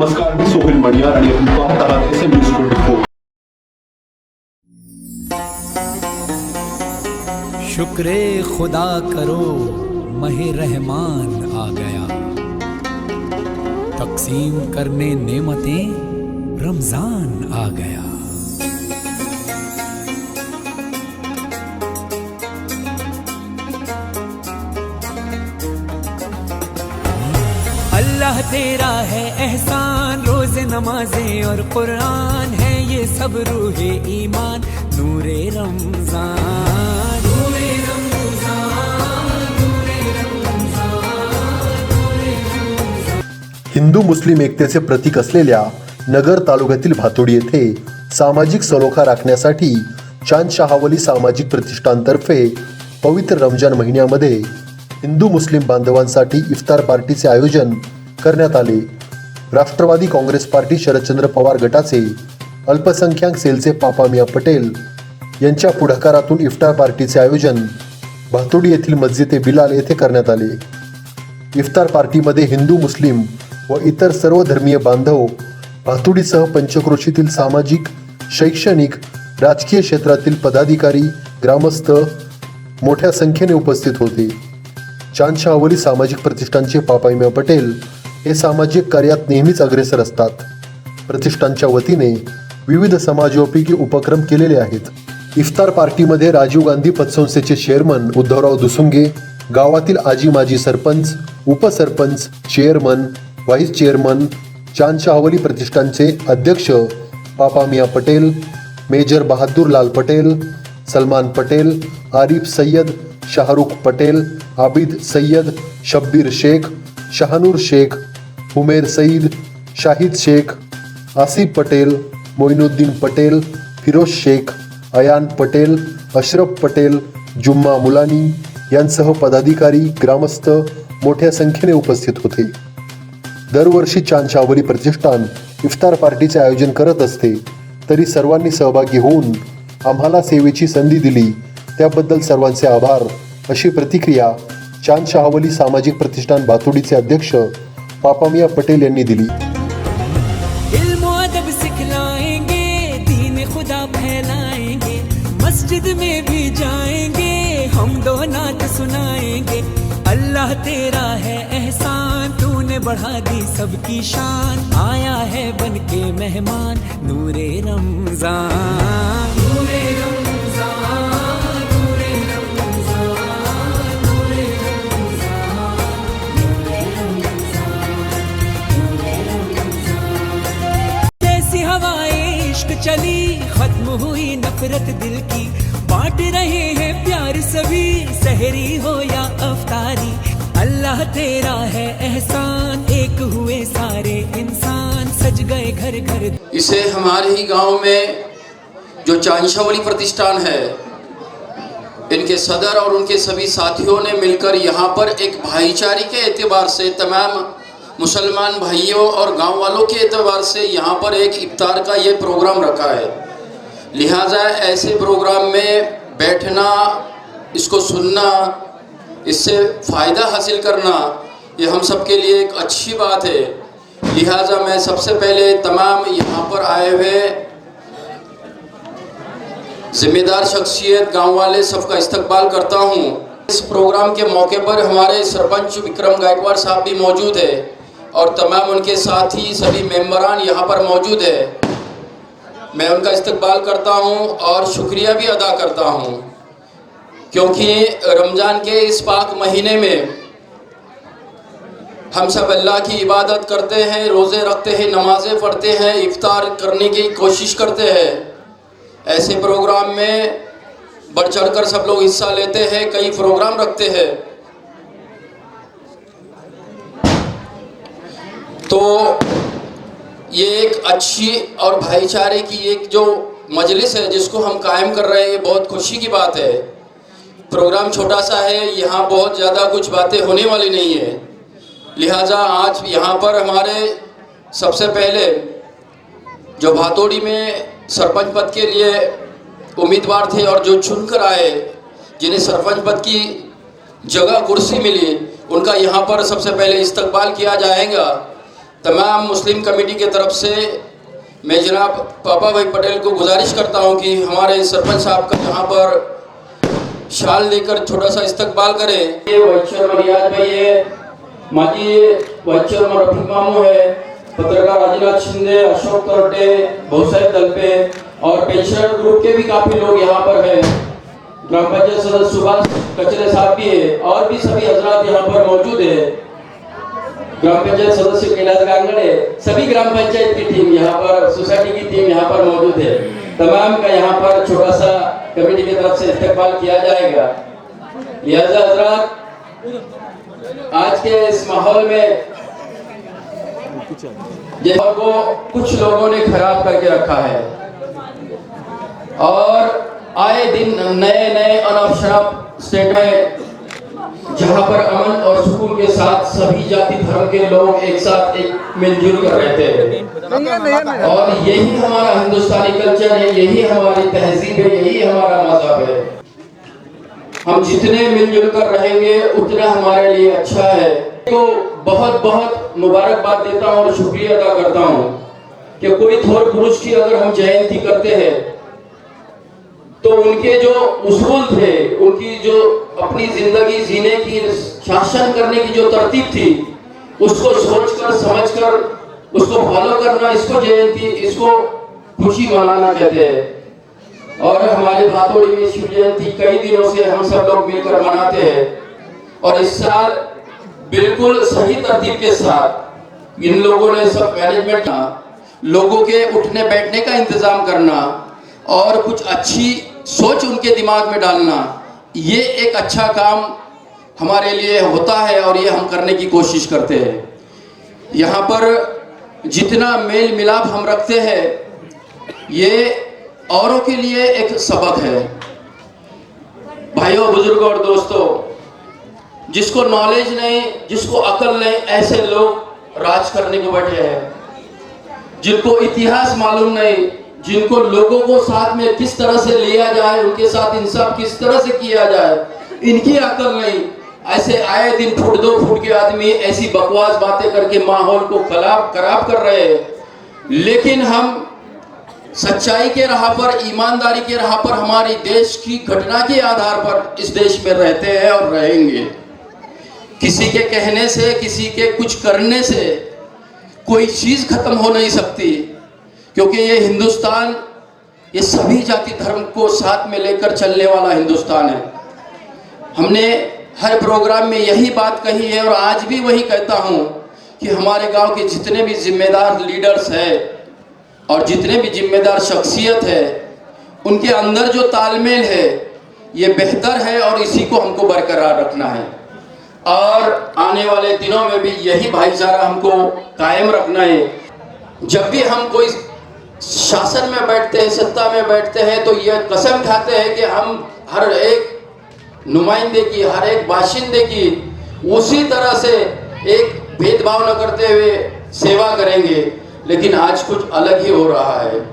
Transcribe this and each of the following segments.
नमस्कार, मी सोहेल मणियार आणि आपण पाहत आहात S M news twenty four शुक्र खुदा करो, महे रहमान आ गया। तकसीम करने नेमतें रमज़ान आ गया। अल्लाह तेरा है एहसान नमाजें और कुरान है ये सब रूहे ईमान। नूरे रमजान। नूरे रमजान नूरे हिंदू मुस्लिम एकतेचे प्रतीक असलेल्या नगर तालुक्यातील भातोडी येथे सामाजिक सलोखा राखण्यासाठी चांद शहावली सामाजिक प्रतिष्ठानतर्फे पवित्र रमजान महिन्यामध्ये हिंदू मुस्लिम बांधवांसाठी इफ्तार पार्टीचे आयोजन करण्यात आले. राष्ट्रवादी काँग्रेस पार्टी शरदचंद्र पवार गटाचे अल्पसंख्याक सेलचे पापामिया पटेल यांच्या पुढाकारातून इफ्तार पार्टीचे आयोजन भातोडी येथील मस्जिद बिलाल येथे करण्यात आले. इफ्तार पार्टीमध्ये हिंदू मुस्लिम व इतर सर्व धर्मीय बांधव भातुडीसह पंचक्रोशीतील सामाजिक शैक्षणिक राजकीय क्षेत्रातील पदाधिकारी ग्रामस्थ मोठ्या संख्येने उपस्थित होते. चांदशहावली सामाजिक प्रतिष्ठानचे पापाईम्या पटेल हे सामाजिक कार्यात नेहमीच अग्रेसर असतात. प्रतिष्ठानच्या वतीने विविध समाजोपयोगी उपक्रम केलेले आहेत. इफ्तार पार्टीमध्ये राजीव गांधी पतसंस्थेचे चेअरमन उद्धवराव दुसुंगे गावातील आजी माजी सरपंच उपसरपंच चेअरमन व्हाईस चेअरमन चांदशहावली प्रतिष्ठानचे अध्यक्ष पापामिया पटेल मेजर बहादूर लाल पटेल सलमान पटेल आरिफ सय्यद शाहरुख पटेल आबिद सय्यद शब्बीर शेख शहानूर शेख उमेर सईद शाहिद शेख आसिफ पटेल मोइनुद्दीन पटेल फिरोज शेख अयान पटेल अशरफ पटेल जुम्मा मुलानी यांसह पदाधिकारी ग्रामस्थ मोठ्या संख्येने उपस्थित होते. दरवर्षी चांदशावरी प्रतिष्ठान इफ्तार पार्टीचे आयोजन करत असते तरी सर्वांनी सहभागी होऊन आम्हाला सेवेची संधी दिली. त्याबद्दल सर्वांचे आभार. अशी प्रतिक्रिया चांद शहावली सामाजिक प्रतिष्ठान बातोडीचे अध्यक्ष पापामिया पटेल यांनी दिली. सिखलाएँगे दीन खुदा फैलाएँगे मस्जिद में भी जाएँगे हम दो नात सुनाएँगे अल्लाह तेरा है एहसान तूने बढ़ा दी सबकी शान आया है बन के मेहमान नूरे रमज़ान। नूरे रमज़ान। चली, खत्म हुई नफरत दिल की। बांट रहे हैं प्यार सभी, सहरी हो या अफतारी। अल्लाह तेरा है एहसान, एक हुए सारे इंसान। सज गए घर घर। इसे हमारे ही गाँव में जो चांशावली प्रतिष्ठान है, इनके सदर और उनके सभी साथियों ने मिलकर यहाँ पर एक भाईचारे के एतबार से तमाम मुसलमान भाइयों और गाँव वालों के एतबार से यहाँ पर एक इफ्तार का ये प्रोग्राम रखा है। लिहाजा ऐसे प्रोग्राम में बैठना, इसको सुनना, इससे फ़ायदा हासिल करना, ये हम सब के लिए एक अच्छी बात है। लिहाजा मैं सबसे पहले तमाम यहाँ पर आए हुए जिम्मेदार शख्सियत गाँव वाले सबका इस्तकबाल करता हूँ। इस प्रोग्राम के मौके पर हमारे सरपंच विक्रम गायकवाड़ साहब भी मौजूद है। और तमाम उनके साथी, सभी मेंबरान यहाँ पर मौजूद है। मैं उनका इस्तकबाल करता हूँ और शुक्रिया भी अदा करता हूँ। क्योंकि रमज़ान के इस पाक महीने में हम सब अल्लाह की इबादत करते हैं, रोज़े रखते हैं, नमाज़ें पढ़ते हैं, इफ्तार करने की कोशिश करते हैं। ऐसे प्रोग्राम में बढ़ चढ़कर सब लोग हिस्सा लेते हैं, कई प्रोग्राम रखते हैं। तो ये एक अच्छी और भाईचारे की एक जो मजलिस है, जिसको हम कायम कर रहे हैं, ये बहुत खुशी की बात है। प्रोग्राम छोटा सा है, यहाँ बहुत ज़्यादा कुछ बातें होने वाली नहीं है। लिहाजा आज यहाँ पर हमारे सबसे पहले जो भातोड़ी में सरपंच पद के लिए उम्मीदवार थे और जो चुनकर आए, जिन्हें सरपंच पद की जगह कुर्सी मिली, उनका यहाँ पर सबसे पहले इस्तकबाल किया जाएगा। तमाम मुस्लिम कमेटी की तरफ़ से मैं जनाब पापा भाई पटेल को गुजारिश करता हूँ कि हमारे सरपंच साहब का यहाँ पर शाल लेकर छोटा सा इस्तकबाल करें। ये वैचर रियाज भाई है माजी वैचर रफीक मामू है, पत्रकार राजनाथ शिंदे, अशोक तरटे बहुसाहेब दलपे और पेंशनर ग्रुप के भी काफ़ी लोग यहाँ पर हैं। ग्राम पंचायत सदस्य सुभाष कचरे साहब भी है, और भी सभी हजरात यहाँ पर मौजूद है। ग्राम पंचायत सदस्य कैलाश गांगड़े, सभी ग्राम पंचायत की टीम यहाँ पर सोसाइटी की टीम यहाँ पर मौजूद है। तमाम का यहाँ पर छोटा सा कमेटी की तरफ़ से इस्तेमाल किया जाएगा। लिहाजा हजरात, आज के इस माहौल में को कुछ लोगों ने खराब करके रखा है। और आए दिन नए नए अनब शनब स्टेट में जहाँ पर अमन और सुकून के साथ सभी जाति धर्म के लोग एक साथ एक मिलजुल कर रहते हैं। और यही हमारा हिंदुस्तानी कल्चर है यही हमारी तहजीब है यही हमारा मज़हब है। हम जितने मिलजुल कर रहेंगे उतना हमारे लिए अच्छा है। तो बहुत बहुत मुबारकबाद देता हूँ और शुक्रिया अदा करता हूँ कि कोई थोर पुरुष की अगर हम जयंती करते हैं तो उनके जो उसूल थे, उनकी जो अपनी ज़िंदगी जीने की, शासन करने की जो तरतीब थी, उसको सोचकर, समझकर, उसको फॉलो करना, इसको जयंती, इसको खुशी मनाना कहते हैं। और हमारे भातोड़ी में शिव जयंती कई दिनों से हम सब लोग मिलकर मनाते हैं। और इस साल बिल्कुल सही तरतीब के साथ इन लोगों ने सब मैनेजमेंट लोगों के उठने बैठने का इंतज़ाम करना, और कुछ अच्छी सोच उनके दिमाग में डालना, ये एक अच्छा काम हमारे लिए होता है और ये हम करने की कोशिश करते हैं। यहाँ पर जितना मेल मिलाप हम रखते हैं, ये औरों के लिए एक सबक है। भाइयों, बुज़ुर्गों और दोस्तों, जिसको नॉलेज नहीं, जिसको अकल नहीं, ऐसे लोग राज करने को बैठे हैं, जिनको इतिहास मालूम नहीं जिनको लोगों को साथ में किस तरह से लिया जाए, उनके साथ इंसाफ किस तरह से किया जाए, इनकी अकल नहीं। ऐसे आए दिन फुट दो फुट के आदमी ऐसी बकवास बातें करके माहौल को खराब खराब कर रहे हैं। लेकिन हम सच्चाई के राह पर, ईमानदारी के राह पर, हमारी देश की घटना के आधार पर इस देश में रहते हैं और रहेंगे। किसी के कहने से, किसी के कुछ करने से कोई चीज़ खत्म हो नहीं सकती। क्योंकि ये हिंदुस्तान, ये सभी जाति धर्म को साथ में लेकर चलने वाला हिंदुस्तान है। हमने हर प्रोग्राम में यही बात कही है और आज भी वही कहता हूँ कि हमारे गाँव के जितने भी जिम्मेदार लीडर्स हैं और जितने भी जिम्मेदार शख्सियत है, उनके अंदर जो तालमेल है, ये बेहतर है और इसी को हमको बरकरार रखना है। और आने वाले दिनों में भी यही भाईचारा हमको कायम रखना है। जब भी हम कोई शासन में बैठते हैं, सत्ता में बैठते हैं तो यह कसम खाते हैं कि हम हर एक नुमाइंदे की, हर एक बाशिंदे की उसी तरह से एक भेदभाव न करते हुए सेवा करेंगे। लेकिन आज कुछ अलग ही हो रहा है।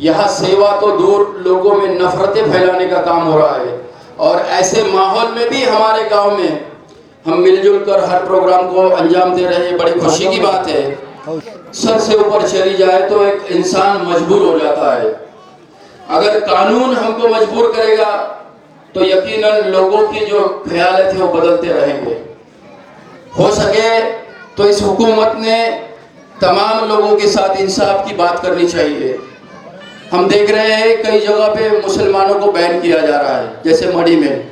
यह सेवा तो दूर लोगों में नफरतें फैलाने का काम हो रहा है। और ऐसे माहौल में भी हमारे गाँव में हम मिलजुल कर हर प्रोग्राम को अंजाम दे रहे हैं। बड़ी खुशी की बात है। सर से ऊपर चली जाए तो एक इंसान मजबूर हो जाता है। अगर कानून हमको मजबूर करेगा तो यकीनन लोगों की जो ख्याल थे वो बदलते रहेंगे। हो सके तो इस हुकूमत ने तमाम लोगों के साथ इंसाफ की बात करनी चाहिए। हम देख रहे हैं कई जगह पे मुसलमानों को बैन किया जा रहा है, जैसे मड़ी में।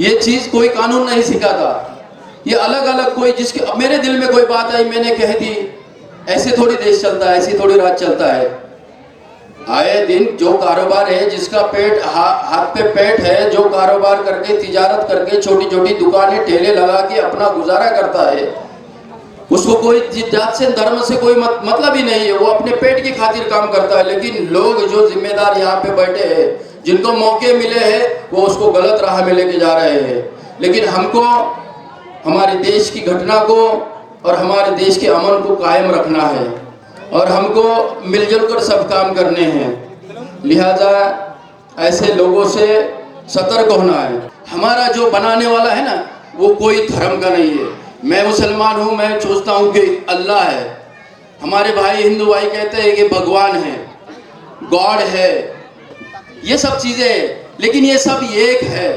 ये चीज़ कोई कानून नहीं सिखाता। ये अलग अलग कोई जिसके मेरे दिल में कोई बात आई मैंने कह दी ऐसे थोड़ी देश चलता है ऐसी थोड़ी राज चलता है। आए दिन जो कारोबार है जिसका पेट हा, हाथ पे पेट है जो कारोबार करके तिजारत करके छोटी छोटी दुकानें ठेले लगा के अपना गुजारा करता है उसको कोई जात से धर्म से कोई मत, मतलब ही नहीं है वो अपने पेट की खातिर काम करता है। लेकिन लोग जो जिम्मेदार यहाँ पे बैठे हैं जिनको मौके मिले हैं वो उसको गलत राह में लेके जा रहे हैं। लेकिन हमको हमारे देश की घटना को और हमारे देश के अमन को कायम रखना है और हमको मिलजुल कर सब काम करने हैं। लिहाजा ऐसे लोगों से सतर्क होना है। हमारा जो बनाने वाला है ना, वो कोई धर्म का नहीं है। मैं मुसलमान हूँ, मैं सोचता हूँ कि अल्लाह है। हमारे भाई हिंदू भाई कहते हैं कि भगवान है, गॉड है। ये सब चीज़ें लेकिन ये सब एक है।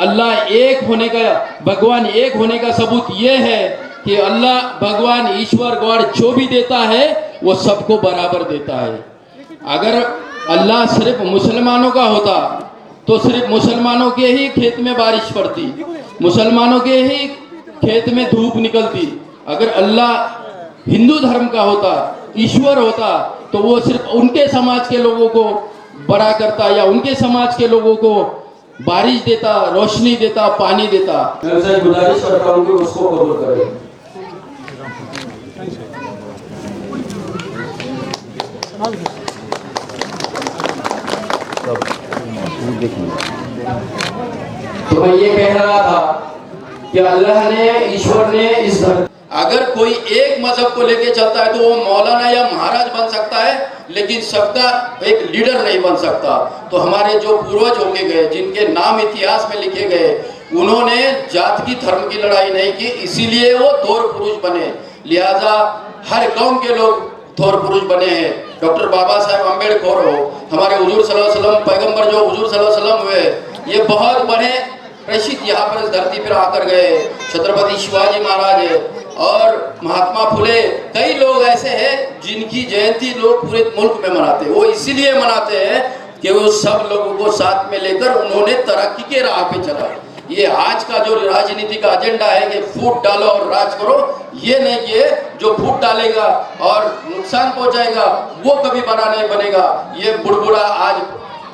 अल्लाह एक होने का भगवान एक होने का सबूत ये है कि अल्लाह भगवान ईश्वर गॉड जो भी देता है वो सबको बराबर देता है। अगर अल्लाह सिर्फ मुसलमानों का होता तो सिर्फ मुसलमानों के ही खेत में बारिश पड़ती मुसलमानों के ही खेत में धूप निकलती। अगर अल्लाह हिंदू धर्म का होता ईश्वर होता तो वो सिर्फ उनके समाज के लोगों को बड़ा करता या उनके समाज के लोगों को बारिश देता रोशनी देता पानी देता। मैं गुजारिश करता हूँ कि उसको कबूल करें तो मैं ये कह रहा था कि अल्लाह ने ईश्वर ने इस अगर कोई एक मज़हब को लेके चलता है तो वो मौलाना या महाराज बन सकता है। लेकिन सबका एक लीडर नहीं बन सकता। तो हमारे जो पूर्वज होके गए, जिनके नाम इतिहास में लिखे गए, उन्होंने जात की, धर्म की लड़ाई नहीं की, इसीलिए वो थोर पुरुष बने। लिहाजा हर कौम के लोग थोर पुरुष बने हैं। डॉक्टर बाबा साहेब अंबेडकर हो, हमारे हुजूर वसल्लम पैगंबर जो हजूर वसल्लम हुए, ये बहुत बड़े प्रेषित यहाँ पर इस धरती पर आकर गए। छत्रपति शिवाजी महाराज है। और महात्मा फुले, कई लोग ऐसे हैं जिनकी जयंती लोग पूरे मुल्क में मनाते हैं। वो इसीलिए मनाते हैं कि वो सब लोगों को साथ में लेकर उन्होंने तरक्की के राह पे चला। ये आज का जो राजनीति का एजेंडा है कि फूट डालो और राज करो, ये नहीं कि जो फूट डालेगा और नुकसान पहुंचाएगा, वो कभी बना नहीं बनेगा। ये बुड़बुड़ा आज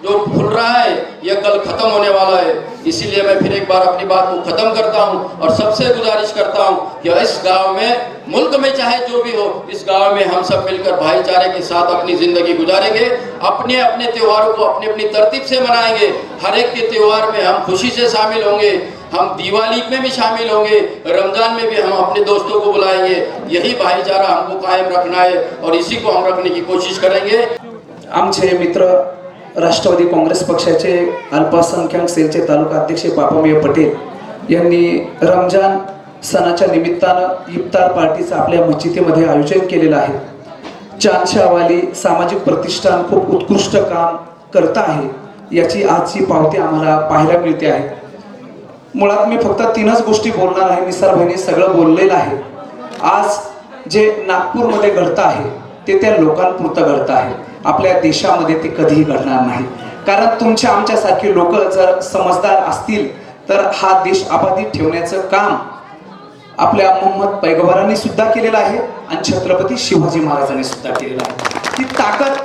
जो फूल रहा है, ये कल खत्म होने वाला है। इसीलिए मैं फिर एक बार अपनी बात को खत्म करता हूँ और सबसे गुजारिश करता हूँ कि इस गाँव में, मुल्क में चाहे जो भी हो, इस गाँव में हम सब मिलकर भाईचारे के साथ अपनी ज़िंदगी गुजारेंगे, अपने अपने त्योहारों को अपनी अपनी तरतीब से मनाएँगे। हर एक के त्योहार में हम खुशी से शामिल होंगे, हम दिवाली में भी शामिल होंगे, रमज़ान में भी हम अपने दोस्तों को बुलाएँगे। यही भाईचारा हमको कायम रखना है और इसी को हम रखने की कोशिश करेंगे। हम आमचे मित्र राष्ट्रवादी काँग्रेस पक्षाचे अल्पसंख्याक सेलचे तालुका अध्यक्ष बापामिय पटेल यांनी रमजान सणाच्या निमित्तानं इफ्तार पार्टीचं आपल्या मस्जिदीमध्ये आयोजन केलेलं आहे. चांदशावाली सामाजिक प्रतिष्ठान खूप उत्कृष्ट काम करत आहे याची आजची पावती आम्हाला पाहायला मिळते आहे. मुळात मी फक्त तीनच गोष्टी बोलणार आहे निसार भाईने सगळं बोललेलं आहे. आज जे नागपूरमध्ये घडतं आहे ते त्या लोकांपुरतं घडतं आहे. आपल्या देशामध्ये ते कधीही घडणार नाही. कारण तुमच्या आमच्यासारखे लोक जर समजदार असतील तर हा देश अबाधित ठेवण्याचं काम आपल्या मोहम्मद पैगंबरांनी सुद्धा केलेलं आहे आणि छत्रपती शिवाजी महाराजांनी सुद्धा केलेलं आहे. ती ताकद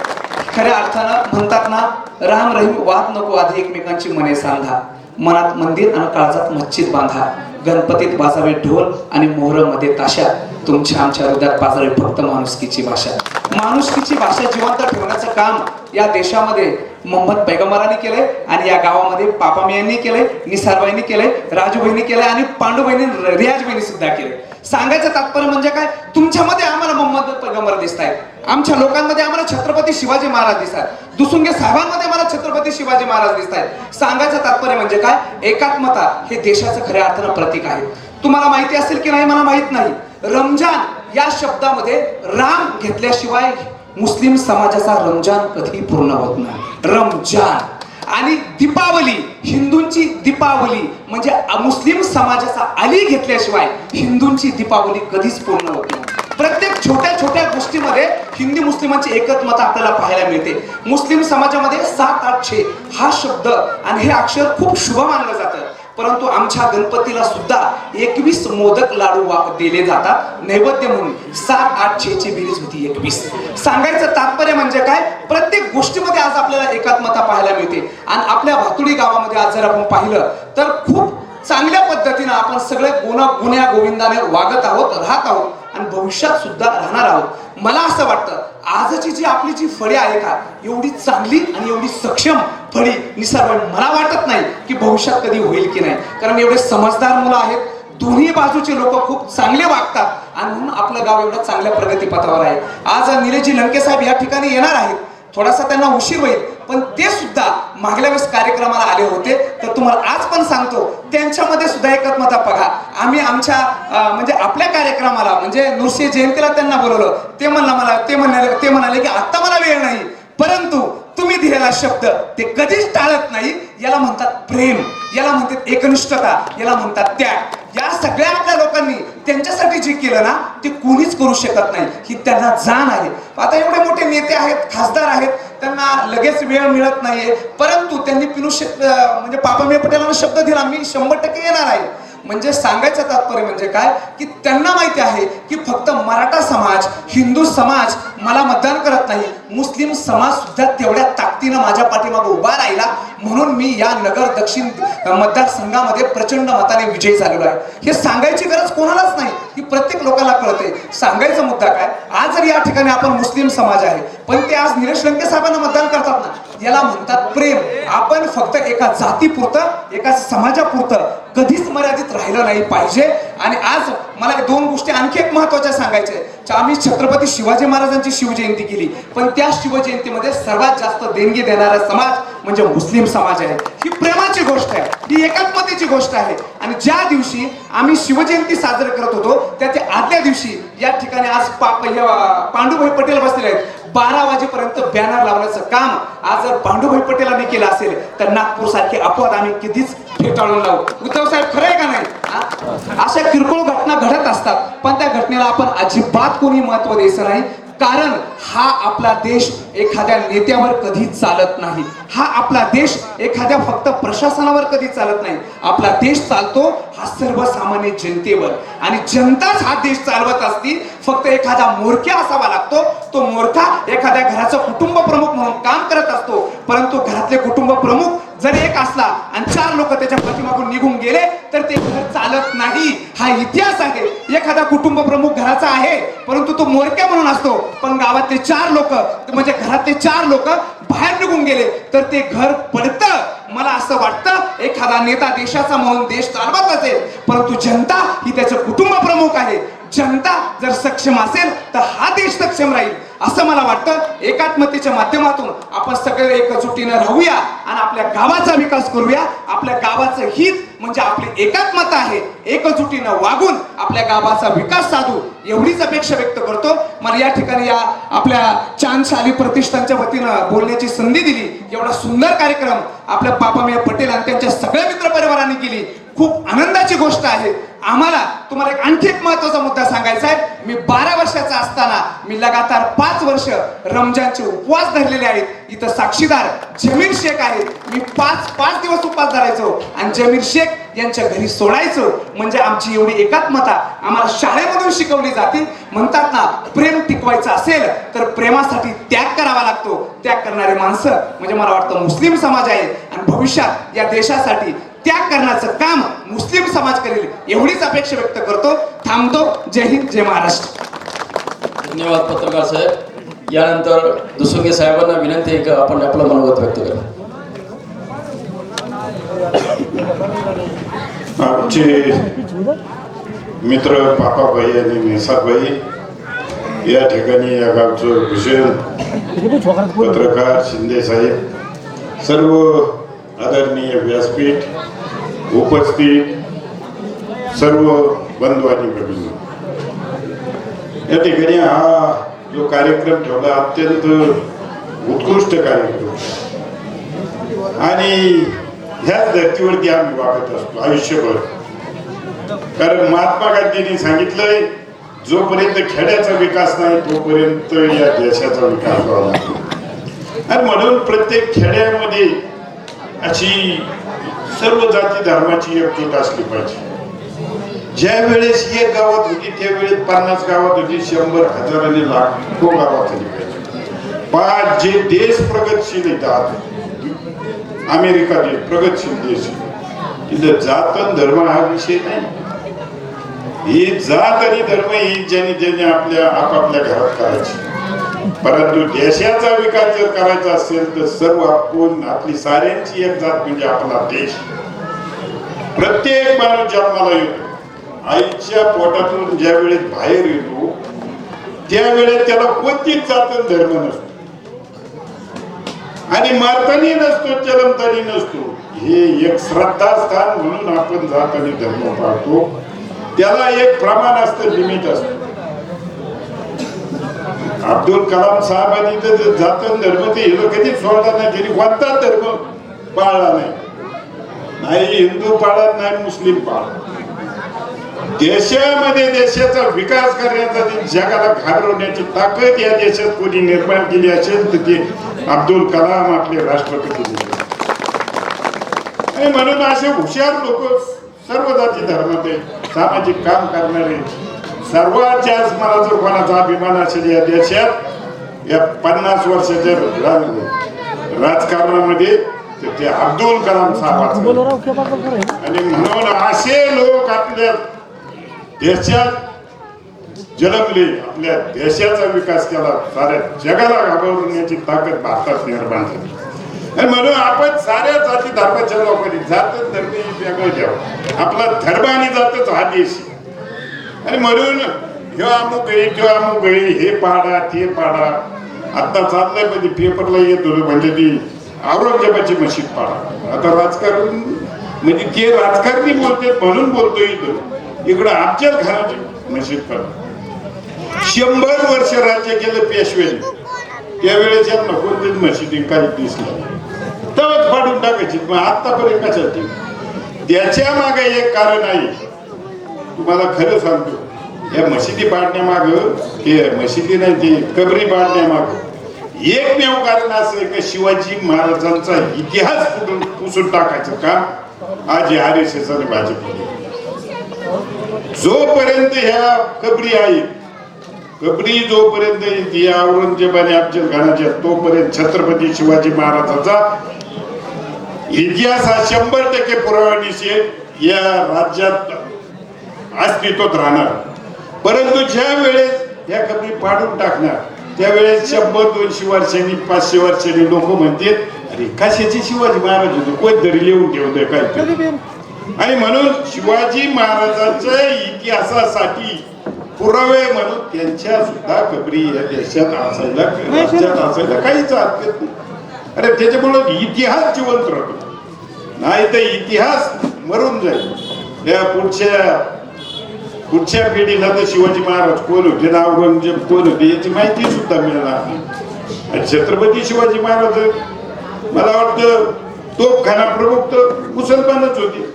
खऱ्या अर्थानं म्हणतात ना राम रहीम वाद नको आधी एकमेकांची मने सांधा. मनात मंदिर आणि काळजात मस्जिद बांधा. गणपतीत वाजावे ढोल आणि मोहरमध्ये ताशा. तुमच्या आमच्या हृदयात बाजावे फक्त माणुसकीची भाषा माणुसकीची भाषा जिवंत ठेवण्याचं काम या देशामध्ये मोहम्मद पैगंबरांनी केलंय आणि या गावामध्ये पापामियांनी केलंय निसारबाईंनी केलंय राजूबाईंनी केलंय आणि पांडुबाईंनी रियाजबाईंनी सुद्धा केलंय. सांगायचं तात्पर्य म्हणजे काय? तुमच्यामध्ये आम्हाला मोहम्मद पैगंबर दिसत आहेत आमच्या लोकांमध्ये आम्हाला छत्रपती शिवाजी महाराज दिसत आहेत दुसुंगे साहेबांमध्ये मला छत्रपती शिवाजी महाराज दिसत आहेत सांगायचं तात्पर्य म्हणजे काय? एकात्मता हे देशाचं खऱ्या अर्थानं प्रतीक आहे. तुम्हाला माहिती असेल की नाही? मला माहीत नाही. रमजान या शब्दामध्ये राम घेतल्याशिवाय मुस्लिम समाजाचा रमजान कधी पूर्ण होत नाही. रमजान. आणि दीपावली हिंदूंची दीपावली म्हणजे मुस्लिम समाजाचा अली घेतल्याशिवाय हिंदूंची दीपावली कधीच पूर्ण होत नाही. प्रत्येक छोट्या छोट्या गोष्टीमध्ये हिंदी मुस्लिमांची एकत्मता आपल्याला पाहायला मिळते. मुस्लिम समाजामध्ये सात आठशे हा शब्द आणि हे अक्षर खूप शुभ मानलं जातं. परंतु आमच्या गणपतीला सुद्धा एकवीस मोदक लाडू दिले जातात. नैवेद्य म्हणून सात आठ छे ची बेरीज होती एकवीस. सांगायचं तात्पर्य म्हणजे काय? प्रत्येक गोष्टीमध्ये आज आपल्याला एकात्मता पाहायला मिळते. आणि आपल्या भातुडी गावामध्ये आज जर आपण पाहिलं तर खूप चांगल्या पद्धतीनं आपण सगळे गुन्हा गुन्ह्या गोविंदाने वागत आहोत राहत आहोत आणि भविष्यात सुद्धा राहणार आहोत. मला असं वाटतं आजची जी आपली जी फळी आहे का एवढी चांगली आणि एवढी सक्षम फळी निसर्ग मला वाटत नाही की भविष्यात कधी होईल की नाही. कारण एवढे समजदार मुलं आहेत दोन्ही बाजूचे लोक खूप चांगले वागतात आणि म्हणून आपलं गाव एवढं चांगल्या प्रगतीपथावर आहे. आज निलेजी लंके साहेब या ठिकाणी येणार आहेत. थोडासा त्यांना उशीर होईल पण ते सुद्धा मागल्या वेळेस कार्यक्रमाला आले होते. तर तुम्हाला आज पण सांगतो त्यांच्यामध्ये सुद्धा एकात्मता बघा. आम्ही आमच्या म्हणजे आपल्या कार्यक्रमाला म्हणजे नृसिंह जयंतीला त्यांना बोलवलं. ते म्हणलं मला ते म्हणाले ते म्हणाले की आता मला वेळ नाही परंतु तुम्ही दिलेला शब्द ते कधीच टाळत नाही. याला म्हणतात प्रेम याला म्हणतात एकनिष्ठता याला म्हणतात त्याग. या सगळ्या आपल्या लोकांनी त्यांच्यासाठी जे केलं ना ते कोणीच करू शकत नाही. ही त्यांना जाण आहे. आता एवढे मोठे नेते आहेत खासदार आहेत त्यांना लगेच वेळ मिळत नाहीये. परंतु त्यांनी पिनू म्हणजे पापा म्हणजे पटेलांना शब्द दिला मी शंभर टक्के येणार आहे. म्हणजे सांगायचं तात्पर्य म्हणजे काय? की त्यांना माहिती आहे की फक्त मराठा समाज हिंदू समाज मला मतदान करत नाही. मुस्लिम समाज सुद्धा तेवढ्या ताकदीनं माझ्या पाठीमागे उभा राहिला. म्हणून मी या नगर दक्षिण मतदारसंघामध्ये प्रचंड मताने विजयी झालेलो आहे. हे सांगायची गरज कोणालाच नाही की प्रत्येक लोकांना कळते. सांगायचा मुद्दा काय? आज जर या ठिकाणी आपण मुस्लिम समाज आहे पण ते आज निलेश लंके साहेबांना मतदान करतात ना. याला म्हणतात प्रेम. आपण फक्त एका जातीपुरतं एका समाजापुरतं कधीच मर्यादित राहिलं नाही पाहिजे. आणि आज मला दोन गोष्टी आणखी एक महत्त्वाच्या सांगायच्या आम्ही छत्रपती शिवाजी महाराजांची शिवजयंती केली. पण त्या शिवजयंतीमध्ये सर्वात जास्त देणगी देणारा समाज म्हणजे मुस्लिम समाज आहे. ही प्रेमाची गोष्ट आहे. ही एकात्मतेची गोष्ट आहे. आणि ज्या दिवशी आम्ही शिवजयंती साजरी करत होतो त्याच्या आदल्या दिवशी या ठिकाणी आज पांडुभाई पटेल बसलेले आहेत. बारा वाजेपर्यंत बॅनर लावण्याचं काम आज जर पांडुभाई पटेलांनी केलं असेल तर नागपूर सारखे अपवाद आम्ही कधीच फेटाळून लावू. उद्धव साहेब खरं आहे का नाही? अशा किरकोळ घटना घडत असतात. पण त्या घटनेला आपण अजिबात कोणी महत्त्व द्यायचं नाही. कारण हा आपला देश एखाद्या नेत्यावर कधी चालत नाही. हा आपला देश एखाद्या फक्त प्रशासनावर कधी चालत नाही. आपला देश चालतो हा सर्वसामान्य जनतेवर. आणि जनताच हा देश चालवत असती फक्त एखादा मोरक्या असावा लागतो. तो मोरखा एखाद्या घराचा कुटुंब प्रमुख म्हणून काम करत असतो. परंतु घरातले कुटुंब प्रमुख जर एक असला आणि चार लोक त्याच्या पाठीमागून निघून गेले तर ते घर चालत नाही. हा इतिहास आहे. एखादा कुटुंब प्रमुख घराचा आहे परंतु तो मोरक्या म्हणून असतो. पण गावातले चार लोक म्हणजे घरातले चार लोक बाहेर निघून गेले तर ते घर पडतं. मला असं वाटतं एखादा नेता देशाचा म्हणून देश चालवत असेल परंतु जनता ही त्याचं कुटुंब प्रमुख आहे. जनता जर सक्षम असेल तर हा देश सक्षम राहील. असं मला वाटतं. एकात्मतेच्या माध्यमातून आपण सगळे एकजुटीनं राहूया आणि आपल्या गावाचा विकास करूया. आपल्या गावाचं हित म्हणजे आपली एकात्मता आहे. एकजुटीनं वागून आपल्या गावाचा विकास साधू एवढीच अपेक्षा व्यक्त करतो. मला या ठिकाणी या आपल्या चांदशाली प्रतिष्ठानच्या वतीनं बोलण्याची संधी दिली. एवढा सुंदर कार्यक्रम आपल्या पापामिया पटेल आणि त्यांच्या सगळ्या मित्रपरिवारांनी केली. खूप आनंदाची गोष्ट आहे. आम्हाला तुम्हाला एक आणखी एक महत्त्वाचा मुद्दा सांगायचा आहे. मी बारा वर्षाचा असताना मी लगातार पाच वर्ष रमजानचे उपवास धरलेले आहेत. इथं साक्षीदार जमीर शेख आहेत. मी पाच पाच दिवस उपवास धरायचो आणि जमीर शेख यांच्या घरी सोडायचो. म्हणजे आमची एवढी एकात्मता आम्हाला शाळेमधून शिकवली जाते. म्हणतात ना प्रेम टिकवायचं असेल तर प्रेमासाठी त्याग करावा लागतो. त्याग करणारे माणसं म्हणजे मला वाटतं मुस्लिम समाज आहे. आणि भविष्यात या देशासाठी त्याग करण्याचं काम मुस्लिम समाज करेल एवढीच अपेक्षा व्यक्त करतो. थांबतो. जय हिंद जय महाराष्ट्र. धन्यवाद पत्रकार साहेब. यानंतर दुसंगे साहेबांना विनंती आहे की आपण आपलं मनोगत व्यक्त करा. आमचे मित्र पापाबाई आणि मेसाबाई या ठिकाणी या गावचं भूषण पत्रकार शिंदे साहेब सर्व आदरणीय व्यासपीठ उपस्थित सर्व बंधू आणि भगिनी. या ठिकाणी हा जो कार्यक्रम ठेवला अत्यंत उत्कृष्ट कार्यक्रम. आणि ह्याच धर्तीवरती आम्ही वागत असतो आयुष्यभर. कारण महात्मा गांधींनी सांगितलंय जोपर्यंत खेड्याचा विकास नाही तोपर्यंत या देशाचा विकास व्हावा. लागतो आणि म्हणून प्रत्येक खेड्यामध्ये अशी सर्व जाती धर्माची एकजूट असली पाहिजे. ज्या वेळेस एक गावात होती त्यावेळेस पन्नास गावात होती शंभर हजार आणि लाखो गावात झाली पाहिजे पाच जे देश प्रगतशील येतात अमेरिका देश प्रगतशील देश तिथं जात आणि धर्म हा विषय नाही. ही जात आणि धर्म ही ज्यांनी ज्यांनी आपल्या आपापल्या घरात करायची. परंतु देशाचा विकास जर करायचा असेल तर सर्व आपण आपली साऱ्यांची एक जात म्हणजे आपला देश. प्रत्येक माणूस जन्माला येतो. आईच्या पोटातून ज्या वेळेस बाहेर येतो त्यावेळेस त्याला कोणतीच जात धर्म नसतो. आणि मारतानी नसतो चलमतानी नसतो. हे एक श्रद्धास्थान म्हणून आपण जात आणि धर्म पाळतो. त्याला एक प्रमाण असतं लिमिट असतं. अब्दुल कलाम साहेबांनी तर जातं धर्म ते हिरो कधी सोडला नाही. त्यांनी कोणता धर्म पाळला नाही. नाही हिंदू पाळत नाही मुस्लिम पाळत देशामध्ये देशाचा विकास करण्याचा जगाला घाबरवण्याची ताकद या देशात कोणी निर्माण केली असेल तर ते अब्दुल कलाम आपले राष्ट्रपती आणि म्हणून असे हुशार लोक सर्व जाती धर्माचे सामाजिक काम करणारे जास्त मला जर कोणाचा अभिमान असेल या देशात या पन्नास वर्षाच्या राजकारणामध्ये ते अब्दुल कलाम साहेबांचं. आणि म्हणून असे लोक आपल्या देशात जन्मले आपल्या देशाचा विकास केला साऱ्या जगाला घाबरवण्याची ताकद भारतात निर्माण झाली. आणि म्हणून आपण साऱ्या जाती धर्माच्या लोकांनी जात धर्म वेगळं घ्यावं. आपला धर्म आणि जातच हा देश. आणि म्हणून ह्यो अमुक आहे त्यो अमुक आहे हे पाडा ते पाडा. आता चाललंय म्हणजे पेपरला येत होतं म्हणजे ती औरंगजेबाची मशीद पाडा. आता राजकारण म्हणजे ते राजकारणी बोलते म्हणून बोलतो इथं इकडं आमच्याच घराची मशीद पाडा. शंभर वर्ष राज्य केलं पेशव्याने त्यावेळेस यांना कोणतीच मशिदी काही दिसली तवच पाडून टाकायची. मग आतापर्यंत कशाची? त्याच्यामागे एक कारण आहे. तुम्हाला खरं सांगतो या मशिदी पाडण्यामाग हे मशिदी नाही ती कबरी पाडण्यामाग एकमेव कारण असं आहे की शिवाजी महाराजांचा इतिहास कुठून पुसून टाकायचं काम आज आर एस एस आणि भाजप जोपर्यंत ह्या कबरी आहेत कबरी जोपर्यंत या औरंगजेबाने अफजल खानाच्या तोपर्यंत छत्रपती शिवाजी महाराजांचा इतिहास हा शंभर टक्के पुराव्यानिशी या राज्यात अस्तित्वात राहणार. परंतु ज्या वेळेस या कबरी पाडून टाकणार त्यावेळेस शंभर दोनशे वर्षांनी पाचशे वर्षांनी लोक म्हणतील अरे कशाचे शिवाजी महाराज होते? कोणतरी लिहून ठेवतोय काय आणि म्हणून शिवाजी महाराजांच्या इतिहासासाठी पुरावे म्हणून त्यांच्या सुद्धा कबरी या देशात असायला राज्यात असायला काहीच हरकत नाही. अरे त्याच्यामुळं इतिहास जिवंत राहतो. नाही तर इतिहास मरून जाईल. या पुढच्या पुढच्या पिढीला तर शिवाजी महाराज कोण होते औरंगजेब कोण होते याची माहिती सुद्धा मिळणार आणि छत्रपती शिवाजी महाराज मला वाटतं तोपखाना प्रमुख तर मुसलमानच होते.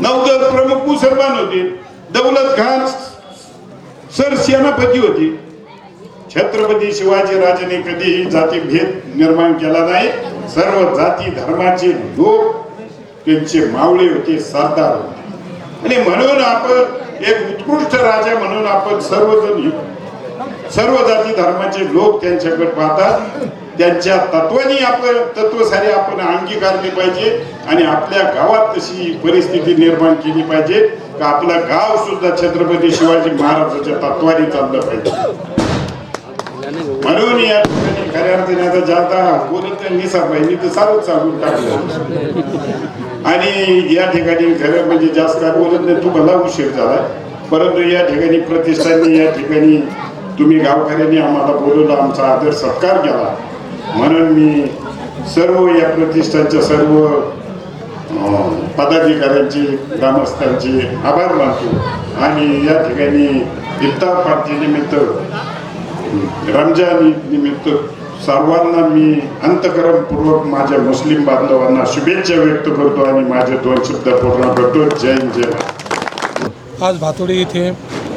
नौदल प्रमुख मुसलमान होते. दौलत खान सर सेनापती होते. छत्रपती शिवाजी राजाने कधीही जाती भेद निर्माण केला नाही. सर्व जाती धर्माचे लोक त्यांचे मावळे होते सरदार होते. आणि म्हणून आपण एक उत्कृष्ट राजा म्हणून आपण सर्वजण सर्व जाती धर्माचे लोक त्यांच्याकडे पाहतात. त्यांच्या तत्वानी आपण तत्व सारे आपण अंगीकारले पाहिजे आणि आपल्या गावात तशी परिस्थिती निर्माण केली पाहिजे का आपला गाव सुद्धा छत्रपती शिवाजी महाराजांच्या तत्वाने चाललं पाहिजे. म्हणून या ठिकाणी खऱ्या अर्थाने आता जाता निसा पाहिजे तर सारच सांगून टाकलं. आणि या ठिकाणी खरं म्हणजे जास्त काय बोलत नाही तुम्हाला उशीर झाला परंतु या ठिकाणी प्रतिष्ठानने या ठिकाणी तुम्ही गावकऱ्यांनी आम्हाला बोलवलं आमचा आदर सत्कार केला. म्हणून मी सर्व या प्रतिष्ठानच्या सर्व पदाधिकाऱ्यांचे ग्रामस्थांचे आभार मानतो. आणि या ठिकाणी इफ्तार पार्टीनिमित्त रमजान ईद निमित्त सर्वांना मी अंतकरणपूर्वक माझ्या मुस्लिम बांधवांना शुभेच्छा व्यक्त करतो आणि माझे दोन शब्द पूर्ण करतो. जय हिंद, जय आज भातोडी इथे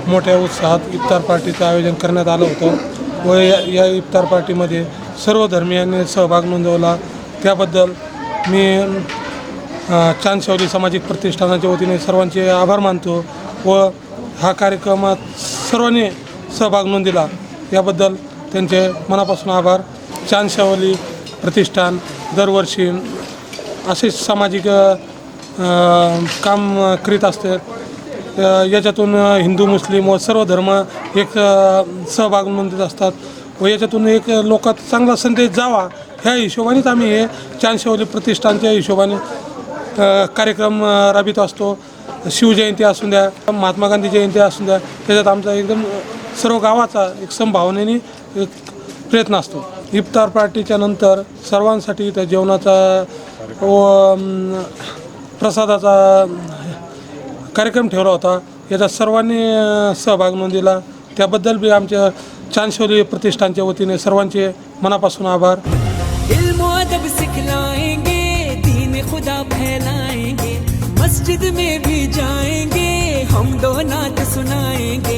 मोठ्या उत्साहात इफ्तार पार्टीचं आयोजन करण्यात आलं होतं व या या इफ्तार पार्टीमध्ये सर्व धर्मियांनी सहभाग नोंदवला. त्याबद्दल मी चांदशौली सामाजिक प्रतिष्ठानाच्या वतीने सर्वांचे आभार मानतो व हा कार्यक्रमात सर्वांनी सहभाग नोंदिला. याबद्दल त्यांचे मनापासून आभार. चांदशावली प्रतिष्ठान दरवर्षी असे सामाजिक काम करीत असते याच्यातून हिंदू मुस्लिम व सर्व धर्म एक सहभाग नोंदत असतात व याच्यातून एक लोकात चांगला संदेश जावा ह्या हिशोबानेच आम्ही हे चांदशेवली प्रतिष्ठानच्या हिशोबाने कार्यक्रम राबित असतो. शिवजयंती असू द्या महात्मा गांधी जयंती असू द्या त्याच्यात आमचा एकदम सर्व गावाचा एक संभावनेने एक प्रयत्न असतो. इफ्तार पार्टीच्या नंतर सर्वांसाठी त्या जेवणाचा व प्रसादाचा कार्यक्रम ठेवला होता. याचा सर्वांनी सहभाग नोंदविला त्याबद्दल बी आमच्या चांदशोली प्रतिष्ठानच्या वतीने सर्वांचे मनापासून आभार. मस्जिद में भी जाएँगे, हम दो नात सुनाएँगे।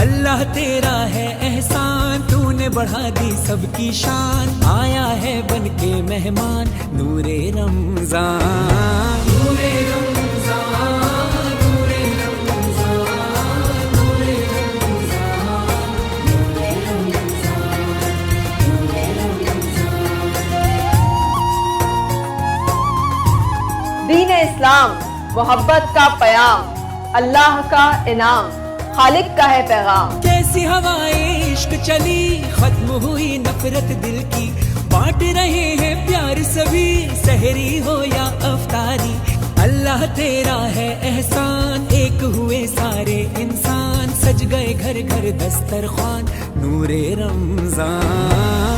अल्लाह तेरा है एहसान, तूने बढ़ा दी सबकी शान। आया है बन के मेहमान, नूरे रमज़ान। इस्लाम। मोहब्बत का पयाम अल्लाह का इनाम, खालिक का है पैगाम। कैसी हवाएँ इश्क चली, खत्म हुई नफरत दिल की। बांट रहे हैं प्यार सभी, सहरी हो या अफतारी। अल्लाह तेरा है एहसान, एक हुए सारे इंसान। सज गए घर घर दस्तरखान, नूरे रमज़ान।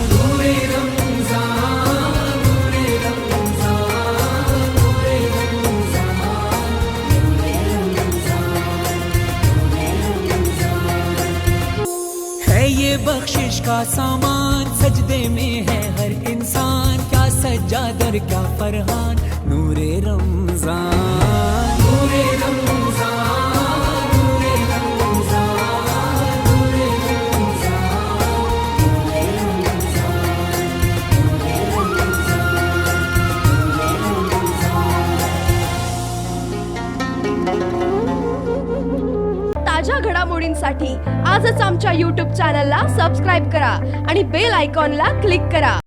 का सामान सजदे में है हर इंसान? क्या सज्जादर क्या फरहान? नूरे रमजान। आजच आमच्या यूट्यूब चॅनलला सबस्क्राईब करा आणि बेल आयकॉनला क्लिक करा.